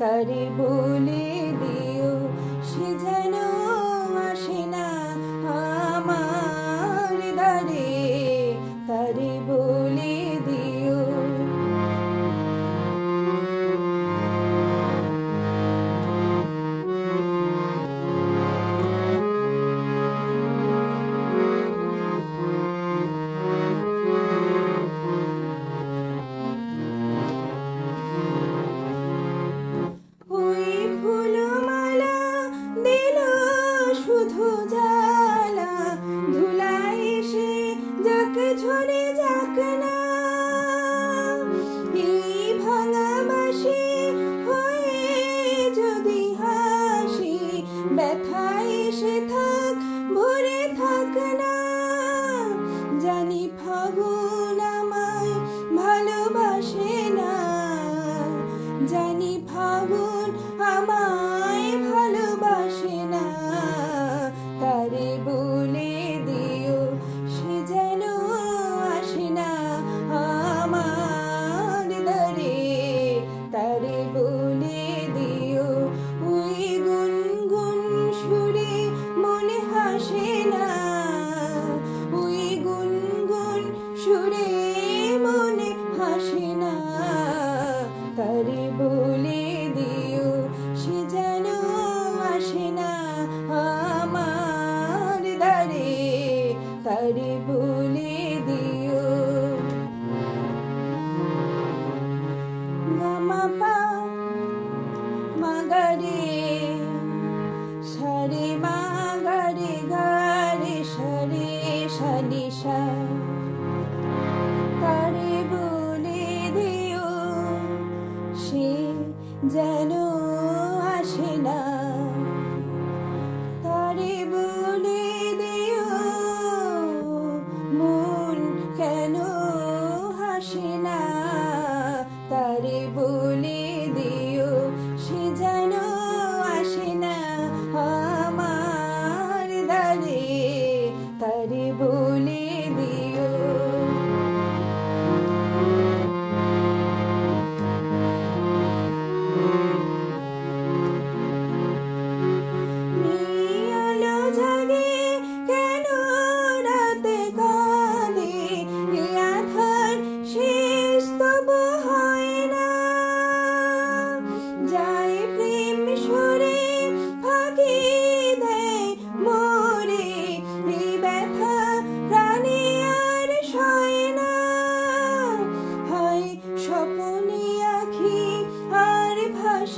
तरि बोले ভুলে দিও। মামাপা মাগারে, সারে মাগারে, গারে, সারে সারে, সা। তারে বলে দিও, সে যেন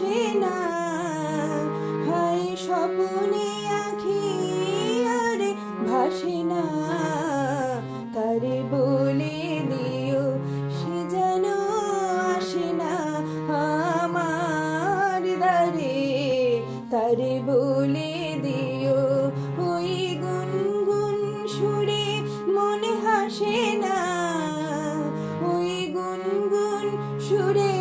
আসে না হয় স্বপনে আঁখি আরে তারে বলে দিও, সে যেন আসে আমার দারে তারে বলে দিও, ওই গুনগুন সুরে মনে হাসে না। ওই গুনগুন সুরে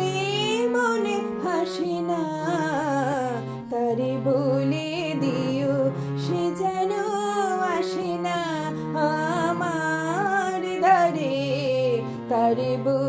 আমার